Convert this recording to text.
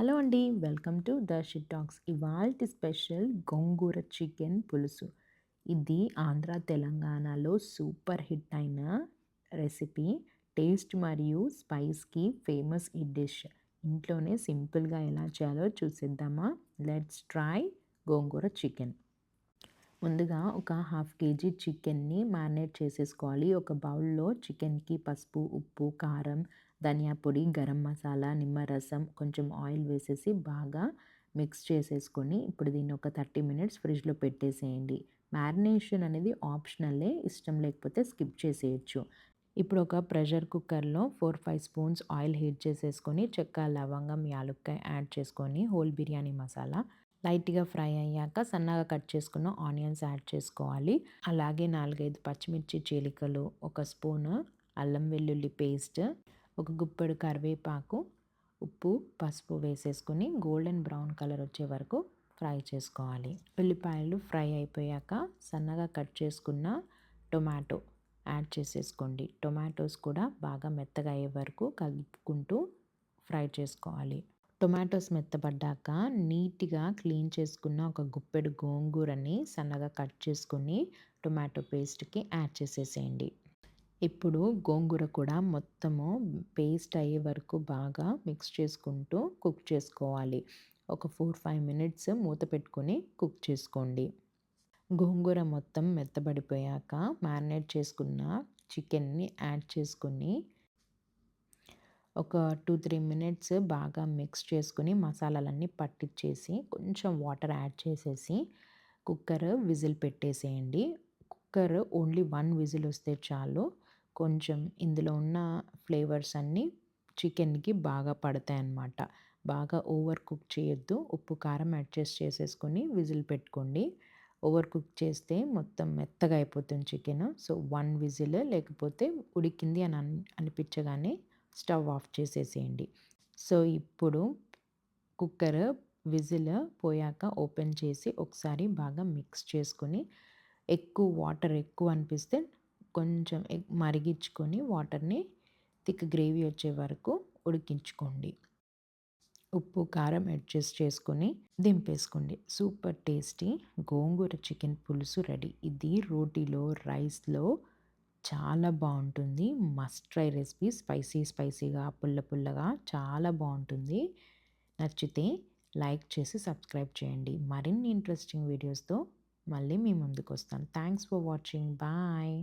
Hello అండి. Welcome to the shit talks. ఇవాల్టి special gongura chicken పులుసు. ఇది ఆంధ్ర తెలంగాణలో సూపర్ హిట్ అయిన రెసిపీ. టేస్ట్ మరియు స్పైస్కి ఫేమస్ ఈ డిష్. ఇంట్లోనే సింపుల్గా ఎలా చేయాలో చూసిద్దామా? Let's try gongura chicken. ముందుగా ఒక హాఫ్ కేజీ చికెన్ని మ్యారినేట్ చేసేసుకోవాలి. ఒక బౌల్లో చికెన్కి పసుపు ఉప్పు కారం ధనియా పొడి గరం మసాలా నిమ్మరసం కొంచెం ఆయిల్ వేసేసి బాగా మిక్స్ చేసేసుకొని ఇప్పుడు దీన్ని ఒక థర్టీ మినిట్స్ ఫ్రిడ్జ్లో పెట్టేసేయండి. మ్యారినేషన్ అనేది ఆప్షనల్లే ఇష్టం లేకపోతే స్కిప్ చేసేయచ్చు. ఇప్పుడు ఒక ప్రెషర్ కుక్కర్లో four five spoons oil heat చేసేసుకొని చెక్క లవంగం యాలుక్కాయ యాడ్ చేసుకొని హోల్ బిర్యానీ మసాలా లైట్గా ఫ్రై అయ్యాక సన్నగా కట్ చేసుకున్న ఆనియన్స్ యాడ్ చేసుకోవాలి. అలాగే నాలుగైదు పచ్చిమిర్చి చీలికలు ఒక స్పూన్ అల్లం వెల్లుల్లి పేస్ట్ ఒక గుప్పెడు కరివేపాకు ఉప్పు పసుపు వేసేసుకుని గోల్డెన్ బ్రౌన్ కలర్ వచ్చే వరకు ఫ్రై చేసుకోవాలి. ఉల్లిపాయలు ఫ్రై అయిపోయాక సన్నగా కట్ చేసుకున్న టొమాటో యాడ్ చేసేసుకోండి. టొమాటోస్ కూడా బాగా మెత్తగా అయ్యే వరకు కలుపుకుంటూ ఫ్రై చేసుకోవాలి. టొమాటోస్ మెత్తబడ్డాక నీట్గా క్లీన్ చేసుకున్న ఒక గుప్పెడు గోంగూరని సన్నగా కట్ చేసుకుని టొమాటో పేస్ట్కి యాడ్ చేసేసేయండి. ఇప్పుడు గోంగూర కూడా మొత్తము పేస్ట్ అయ్యే వరకు బాగా మిక్స్ చేసుకుంటూ కుక్ చేసుకోవాలి. ఒక ఫోర్ ఫైవ్ మినిట్స్ మూత పెట్టుకొని కుక్ చేసుకోండి. గోంగూర మొత్తం మెత్తబడిపోయాక మ్యారినేట్ చేసుకున్న చికెన్ని యాడ్ చేసుకుని ఒక టూ త్రీ మినిట్స్ బాగా మిక్స్ చేసుకుని మసాలాలన్నీ పట్టించేసి కొంచెం వాటర్ యాడ్ చేసేసి కుక్కర్ విజిల్ పెట్టేసేయండి. కుక్కర్ ఓన్లీ వన్ విజిల్ వస్తే చాలు. కొంచెం ఇందులో ఉన్న ఫ్లేవర్స్ అన్నీ చికెన్కి బాగా పడతాయి అన్నమాట బాగా ఓవర్ కుక్ చేయొద్దు. ఉప్పు కారం అడ్జస్ట్ చేసేసుకొని విజిల్ పెట్టుకోండి. ఓవర్ కుక్ చేస్తే మొత్తం మెత్తగా అయిపోతుంది చికెన్. సో వన్ విజిల్ లేకపోతే ఉడికింది అని అనిపించగానే స్టవ్ ఆఫ్ చేసేసేయండి. సో ఇప్పుడు కుక్కర్ విజిల్ పోయాక ఓపెన్ చేసి ఒకసారి బాగా మిక్స్ చేసుకొని ఎక్కువ వాటర్ ఎక్కువ అనిపిస్తే కొంచెం మరిగించుకొని వాటర్ని థిక్ గ్రేవీ వచ్చే వరకు ఉడికించుకోండి. ఉప్పు కారం అడ్జస్ట్ చేసుకొని దింపేసుకోండి. Super tasty gongura chicken pulusu ready. ఇది రోటీలో రైస్లో చాలా బాగుంటుంది. Must try recipe. స్పైసీ స్పైసీగా పుల్ల పుల్లగా చాలా బాగుంటుంది. నచ్చితే లైక్ చేసి సబ్స్క్రైబ్ చేయండి. మరిన్ని ఇంట్రెస్టింగ్ వీడియోస్తో మళ్ళీ మీ ముందుకు వస్తాను. Thanks for watching. బాయ్.